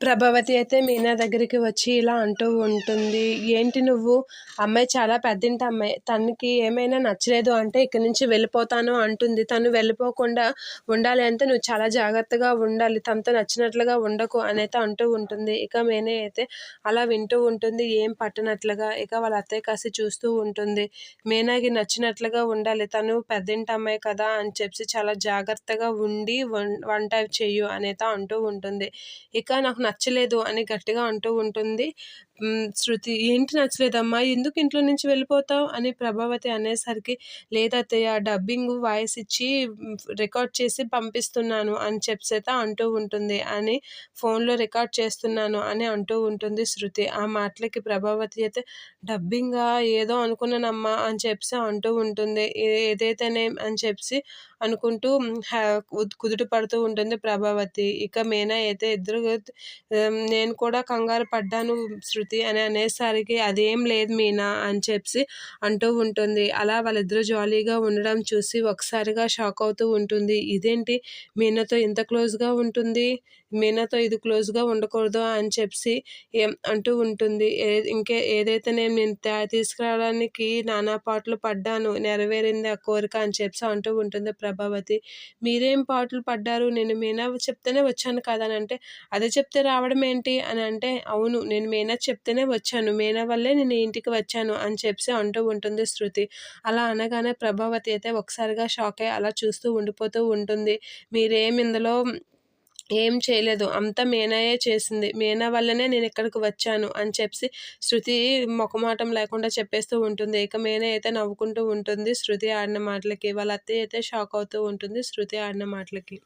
ప్రభావతి అయితే మీనా దగ్గరికి వచ్చి ఇలా అంటూ ఉంటుంది. ఏంటి నువ్వు? అమ్మాయి చాలా పెద్దింటి అమ్మాయి. తనకి ఏమైనా నచ్చలేదు అంటే ఇక్కడి నుంచి వెళ్ళిపోతాను అంటుంది. తను వెళ్ళిపోకుండా ఉండాలి అంటే నువ్వు చాలా జాగ్రత్తగా ఉండాలి. తనతో నచ్చినట్లుగా ఉండకు అనైతే అంటూ ఉంటుంది. ఇక మేనే అయితే అలా వింటూ ఉంటుంది. ఏం పట్టనట్లుగా? ఇక వాళ్ళ అత్తయ్య కాసి చూస్తూ ఉంటుంది. మీనాకి నచ్చినట్లుగా ఉండాలి. తను పెద్దింటి అమ్మాయి కదా అని చెప్పి చాలా జాగ్రత్తగా ఉండి వంట చెయ్యు అనైతే అంటూ ఉంటుంది. ఇక నాకు నచ్చలేదు అని గట్టిగా అంటూ ఉంటుంది. శృతి ఏంటి నచ్చలేదమ్మా ఎందుకు ఇంట్లో నుంచి వెళ్ళిపోతావు? అని ప్రభావతి అనేసరికి లేదత్తయ్య డబ్బింగ్ వాయిస్ ఇచ్చి రికార్డ్ చేసి పంపిస్తున్నాను అని చెప్పేత అంటూ ఉంటుంది. అని ఫోన్లో రికార్డ్ చేస్తున్నాను అని అంటూ ఉంటుంది శృతి. ఆ మాటలకి ప్రభావతి అయితే డబ్బింగా ఏదో అనుకున్నానమ్మా అని చెప్పి అంటూ ఉంటుంది. ఏదైతేనే అని చెప్పి అనుకుంటూ కుదుట పడుతూ ఉంటుంది ప్రభావతి. ఇక మేనా అయితే ఇద్దరు నేను కూడా కంగారు పడ్డాను శృతి. అని అనేసరికి అదేం లేదు మీనా అని చెప్పి అంటూ ఉంటుంది. అలా వాళ్ళిద్దరూ జాలీగా ఉండడం చూసి ఒకసారిగా షాక్ అవుతూ ఉంటుంది. ఇదేంటి? మీనాతో ఇంత క్లోజ్గా ఉంటుంది? మీనాతో ఇది క్లోజ్గా ఉండకూడదు అని చెప్పి ఏం అంటూ ఉంటుంది. ఏ ఇంకే ఏదైతే నేను నేను తీసుకురావడానికి నానా పాటలు పడ్డాను నెరవేరింది ఆ కోరిక అని చెప్పి అంటూ ఉంటుంది ప్రభావతి. మీరేం పాటలు పడ్డారు? నేను మీనా చెప్తేనే వచ్చాను కదా అని అంటే అదే చెప్తే రావడం ఏంటి అని అంటే అవును నేను మీనా చెప్తేనే వచ్చాను. మీనా వల్లే నేను ఇంటికి వచ్చాను అని చెప్పి అంటూ ఉంటుంది శృతి. అలా అనగానే ప్రభావతి అయితే ఒకసారిగా షాక్ అయ్యి అలా చూస్తూ ఉండిపోతూ ఉంటుంది. మీరేం ఇందులో ఏం చేయలేదు. అంతా మేనాయే చేసింది. మేనా వల్లనే నేను ఇక్కడికి వచ్చాను అని చెప్పి శృతి మొఖమాటం లేకుండా చెప్పేస్తూ ఉంటుంది. ఇక మీనా అయితే నవ్వుకుంటూ ఉంటుంది శృతి ఆడిన మాటలకి. వాళ్ళ అత్తయ్య అయితే షాక్ అవుతూ ఉంటుంది శృతి ఆడిన మాటలకి.